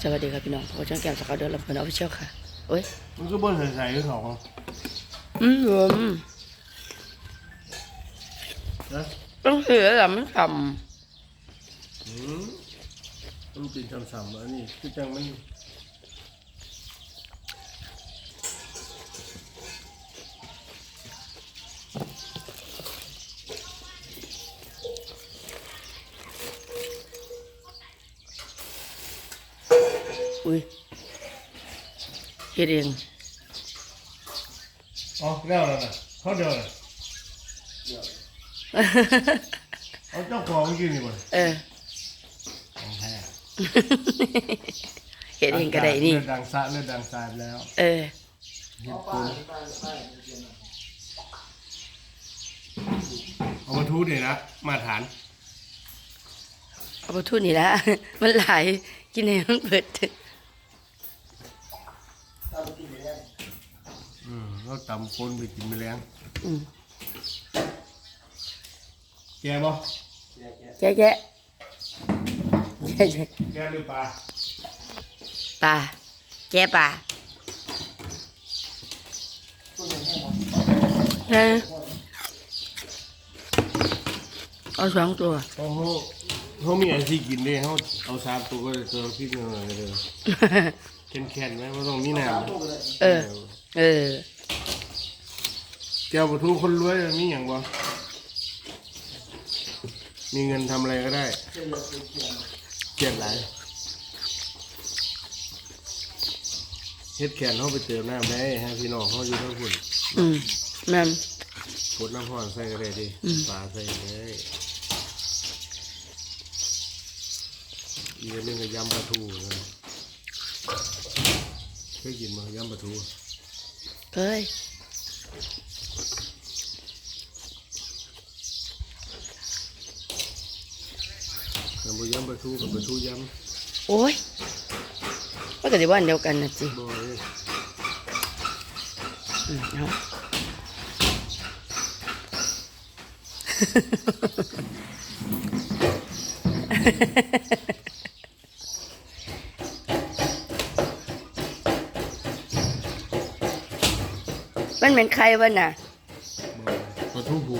สวัสดีครับพี่น้องผมช่างแก้วสกาวเดินลำเพลินออฟฟิเชียลค่ะโอ้ยมันก็บ่นใส่ๆคือเขาอืมรวมนะต้องเสือหล่ะมันทอืมมันเป็นซ้ำๆอันนี้คือจังมัน อุ้ยเฮ็ดเองอ๋อแล้วแล้วนะเขาเดียวนะเอาเจ้าของกินนี่บ่เออของแท้เฮ็ดเองก็ได้นี่เลือดดังซะเลือดดังซาแล้ว เออเฮ็ดปูนเอามาทูดนี่นะมาฐาน เอาไปทุ่นนี่ละมันหลายกินให้มันเปิด อืม เราตำปนไปกินไปแล้วอืมแกบ่แจ๊ะแจ๊ะแจ๊ะแจ๊ะแกหรือปลาปลาแจ๊ะปลาเออเอาสองตัวเขาเขาเขามีอาชีพกินเด้เขาเอาสามตัวก็ได้ตัวพริกหน่อยๆเลยแข็งๆไหมว่าต้องมีน้ำ เออ เออ แก้วปลาทูคนรวยมีอย่างบ่มีเงินทำอะไรก็ได้เกียดหลายเฮ็ดแขนเขาไปเติมน้ำได้ฮะพี่น้องเขาอยู่ทั้งหุ่นอืมแม่มกดน้ำพอนใส่ก็ได้ดิอืมปลาใส่เลยอีกอันหนึงก็ยำปลาทูนะเคยกินมั้ยยำปลาทูเฮ้ยำบ่ยำปลาทูกับปลาทูยโอ้ยว่าแต่วันเดียวกันนะจิำบ่เลยอืมเอา มันเหมือนใครวะน่ะบ่ปลาทูบู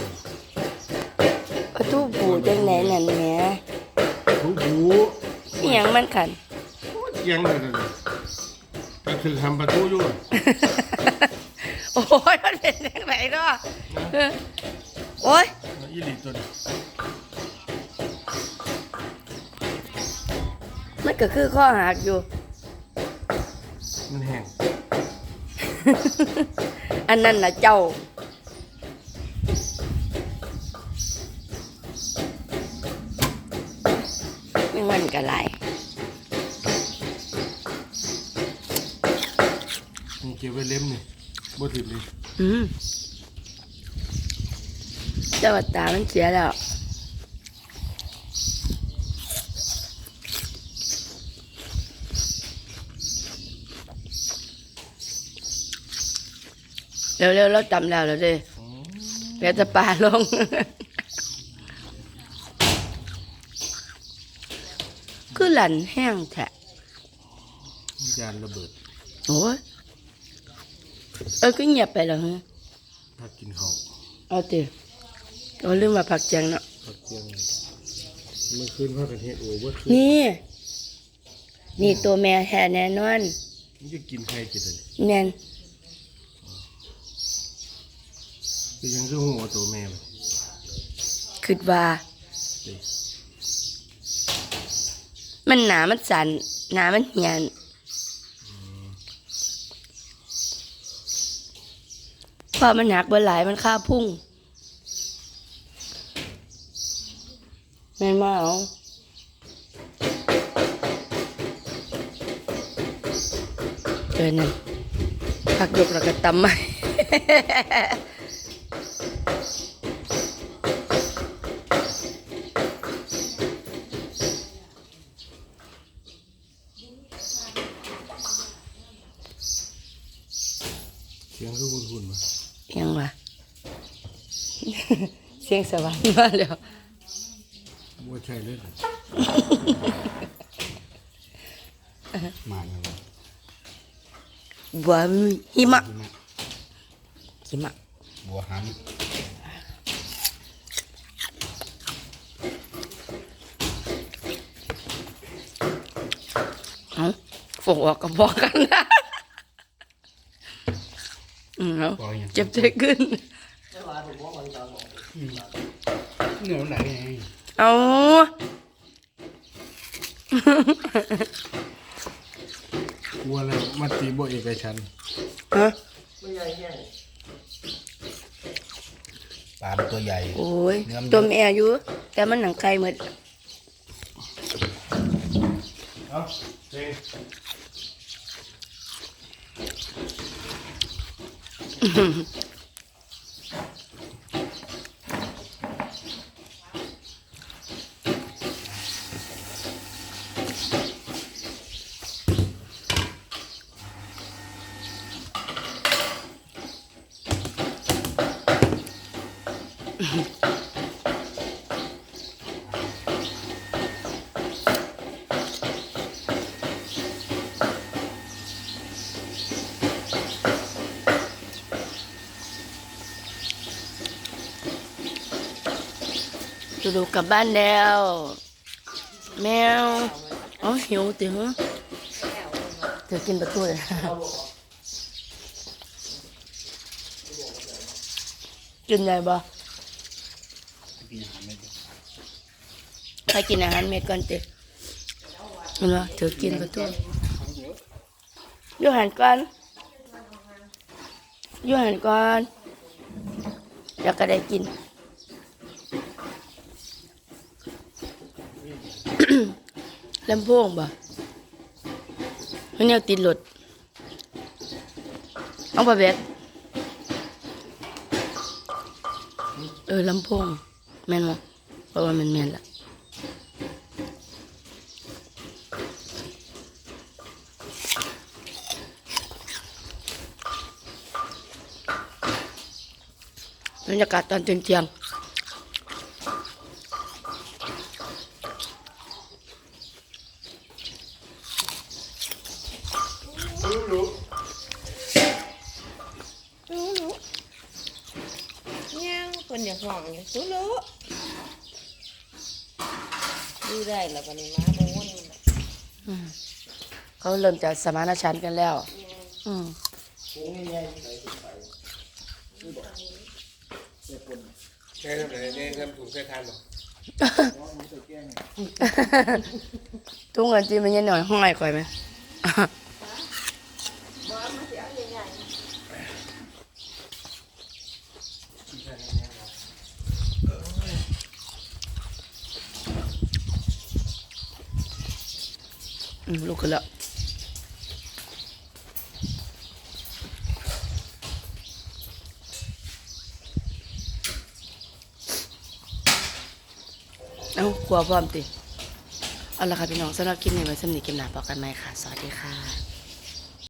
ประตูบูจังไหนนั่นแหมปลาทูบูนี่ยังมันขันเอียังเลยนะก็คือทำประตูอยู่อะโอ้ยมันเป็นยังไงเนาะเออโอ้ยอีหลีตัวนี้มันก็คือข้อหักอยู่ มันแห้ง อันนั้นน่ะเจ้า ไม่มันก็ไรนี่เก็บไว้เล่มนี่บ่ถึงเลยอืมเจ้าตามันเสียแล้วเร็วๆเราจำแล้วแล้วเด้เดี๋ยวจะปลาลง คือหลันแห้งแท้ยานระเบิด โอ้ยเออก็เงียบไปแล้วฮะถ้ากินเขาวเอาเตะเอาลืมมาผักแจงเนาะผักเจียงเมื่อคืนพ่อกันเฮ็ดโอ้เบ่คืนนี่ นี่ตัวแม่แท้แน่นอนมันจะกินใครกินเลยแน่นคือยังคือหัวตัวแม่บ่คิดว่าเด้ มันหนามันสันหนามันเหียนพอมันหักเบนหลายมันค่าพุ่งแม่นมาเอาเออนั่นพักยกแล้วก็ตำใหม สียงคือหุ่นๆมายังวะเสียงสวรรค์มาแล้วบ่ใช่เลยมาเลยบัวหิมะหิมะหิมะบัวหันเอาฝงออกกับบอกกันนะ อืมเอาปล่อยอย่างเจ็บใจขึ้นเหนียวไหนไงเอากลัวแล้วมาตีบ่เอกชันท์ฮะปลาเป็นตัวใหญ่โอ้ยเนื้อมันตัวแม่อยู่แต่มันหนังไก่หมด Mm-hmm. ดูดูกลับบ้านแล้ว แมวอ๋อหิวติเหรอเธอกินประตูเลยกินได้บ่กินอาหารไม่ได้ใครกินอาหารเม็ดก่อนติเห็นบ่เธอกินประตูยูหันก่อนยูหันก่อนแล้วก็ได้กิน ลำโพงบ่มันเนี่ยติดรถเอาไปแบกเออลำโพงแม่นบ่เพราะว่ามันแม่นละบรรยากาศตอนเที่ยง รู้รู้ยังคนอยากห้องอยู่รู้รู้ดูได้แล้ววันนี้มาบวนมันน่ะเขาเริ่มจะสมานฉันท์กันแล้ว อืมแค่ทำไหนเนี่ยทำถูกใช้ทานหรอทุกเงินจีมันยังหน่อยห้อยคอยไหม ลูกกันแล้วเอาขัวพร้อมติ เอาละค่ะพี่น้องสำหรับคลิปนี้ไว้สำหรับคลิปหน้าพบกันไหมค่ะ สวัสดีค่ะ